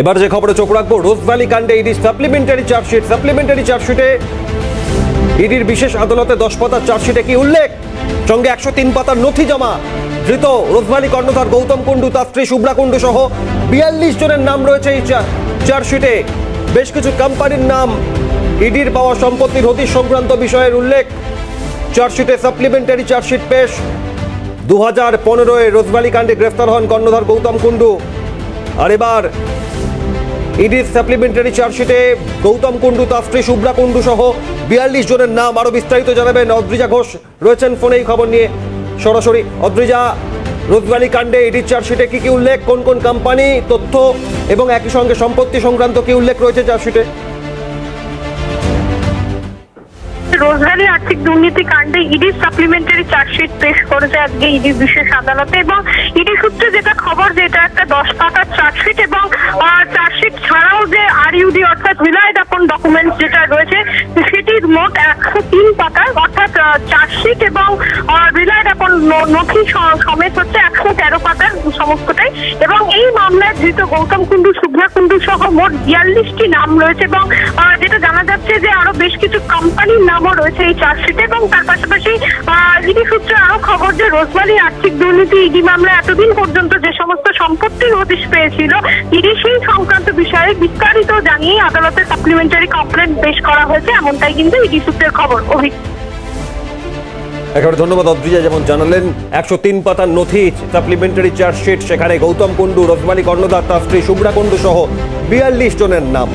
এবার যে খবরে চোখ রাখব রোজভ্যালি কাণ্ডে ইডি সাপ্লিমেন্টারি চার্জশিট সাপ্লিমেন্টারি চার্জশিটে ইডির বিশেষ আদালতে দশ পাতার চার্জশিটে কি উল্লেখ? সঙ্গে একশো তিন পাতার নথি জমা। ধৃত রোজভ্যালি কর্ণধার গৌতম কুণ্ডু, তার স্ত্রী শুভ্রা কুণ্ডু সহ বিয়াল্লিশ জনের নাম রয়েছে এই চার্জশিটে বেশ কিছু কোম্পানির নাম ইডির পাওয়া সম্পত্তির হদিশ সংক্রান্ত বিষয়ের উল্লেখ। চার্জশিটে সাপ্লিমেন্টারি চার্জশিট পেশ। দু হাজার পনেরোয় রোজভ্যালি কাণ্ডে গ্রেফতার হন কর্ণধার গৌতম কুণ্ডু। আর এবার ইডির সাপ্লিমেন্টারি চার্জশিটে গৌতম কুণ্ডু তার স্ত্রী শুভ্রা কুণ্ডু সহ বিয়াল্লিশ জনের নাম আরও বিস্তারিত জানাবেন। অদ্রিজা ঘোষ রয়েছেন ফোনে এই খবর নিয়ে। সরাসরি অদ্রিজা রোজভ্যালি কাণ্ডে ইডির চার্জশিটে কি কি উল্লেখ, কোন কোন কোম্পানি তথ্য এবং একই সঙ্গে সম্পত্তি সংক্রান্ত কি উল্লেখ রয়েছে চার্জশিটে? রোজভ্যালি আর্থিক দুর্নীতি কাণ্ডে ইডি সাপ্লিমেন্টারি চার্জশিট পেশ করেছে আজকে ইডি বিশেষ আদালতে এবং ইডি সূত্রে যেটা খবর যে এটা একটা দশ পাতার চার্জশিট এবং চার্জশিট ছাড়াও যে আর ইউডি অর্থাৎ রিলাইড আপন ডকুমেন্টস যেটা রয়েছে সেটির মোট একশো তিন পাতার, অর্থাৎ চার্জশিট এবং নথি সমেত হচ্ছে একশো তেরো পাতার সমস্তটাই। এবং এই মামলায় ধৃত গৌতম কুণ্ডু শুভ্রা কুণ্ডু সহ মোট বিয়াল্লিশটি নাম রয়েছে এবং যেটা জানা যাচ্ছে যে আরও বেশ কিছু কোম্পানির নামও রয়েছে এই চার্জশিটে এবং তার পাশাপাশি ইডি সূত্রে আরও খবর যে রোজবালি আর্থিক দুর্নীতি, ইডি মামলা এতদিন পর্যন্ত যে সমস্ত সম্পত্তির হদিশ পেয়েছিল, ইডি সেই বিষয়ে বিস্তারিত জানিয়ে আদালতে সাপ্লিমেন্টারি কমপ্লেন পেশ করা হয়েছে, এমনটাই কিন্তু ইডি খবর। অভিজ্ঞ একেবারে ধন্যবাদ অদ্রিজা, যেমন জানালেন, একশো তিন পাতার নথি সাপ্লিমেন্টারি চার্জশিট সেখানে গৌতম কুণ্ডু রসমালী কর্ণদার তার স্ত্রী শুভ্রা কুণ্ডু সহ বিয়াল্লিশ জনের নাম।